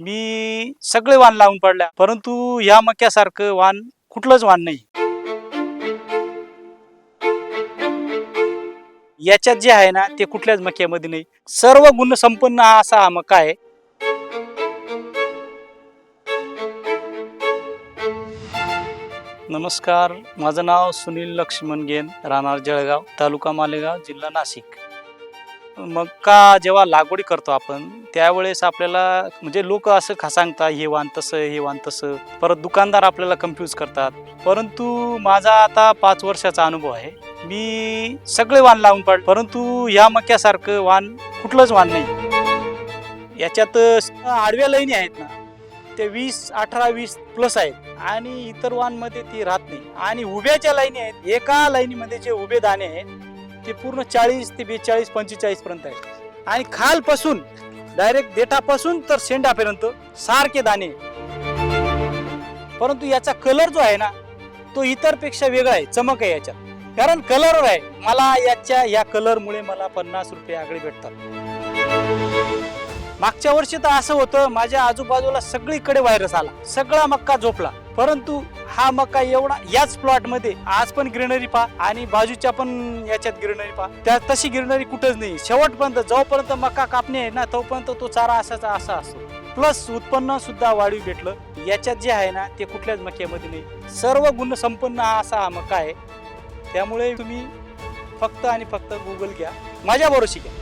मी सगळे वाण लावून पडल्या. परंतु या मक्यासारखं वाण कुठलंच वाण नाही. याच्यात जे आहे ना ते कुठल्याच मक्यामध्ये नाही. सर्व गुण संपन्न हा असा हा मका आहे. नमस्कार. माझं नाव सुनील लक्ष्मण गेन राहणार जळगाव तालुका मालेगाव जिल्हा नाशिक. मका जेव्हा लागवडी करतो आपण त्यावेळेस आपल्याला म्हणजे लोक असं खा सांगतात हे वाण तसं हे वान तसं. परत दुकानदार आपल्याला कन्फ्यूज करतात. परंतु माझा आता पाच वर्षाचा अनुभव आहे. मी सगळे वाण लावून पाड परंतु या मक्यासारखं वाण कुठलंच वाण नाही. याच्यात आडव्या लईनी आहेत ना ते वीस अठरा वीस प्लस आहेत. आणि इतर वाणमध्ये ती राहत नाही. आणि उभ्याच्या लाईनी आहेत. एका लाईनीमध्ये जे उभे दाणे आहेत ते पूर्ण चाळीस ते बेचाळीस पंचेचाळीस पर्यंत आहे. आणि खालपासून डायरेक्ट देठापासून तर शेंडापर्यंत सारखे दाणे. परंतु याचा कलर जो आहे ना तो इतरपेक्षा वेगळा आहे चमक आहे याच्यात. कारण कलर आहे. मला याच्या या कलरमुळे मला पन्नास रुपये आगळे भेटतात. मागच्या वर्षी तर असं होतं माझ्या आजूबाजूला सगळीकडे व्हायरस आला. सगळा मक्का झोपला. परंतु हा मक्का एवढा याच प्लॉटमध्ये आज पण ग्रीनरी पहा आणि बाजूच्या पण याच्यात ग्रीनरी पहा. त्या तशी ग्रीनरी कुठंच नाही. शेवटपर्यंत जोपर्यंत मक्का कापणे आहे ना तोपर्यंत तो चारा असाचा असा असतो. प्लस उत्पन्न सुद्धा वाढीव भेटलं. याच्यात जे आहे ना ते कुठल्याच मक्यामध्ये नाही. सर्व गुण संपन्न हा असा हा मका आहे. त्यामुळे तुम्ही फक्त आणि फक्त गुगल घ्या. माझ्या भरोशी घ्या.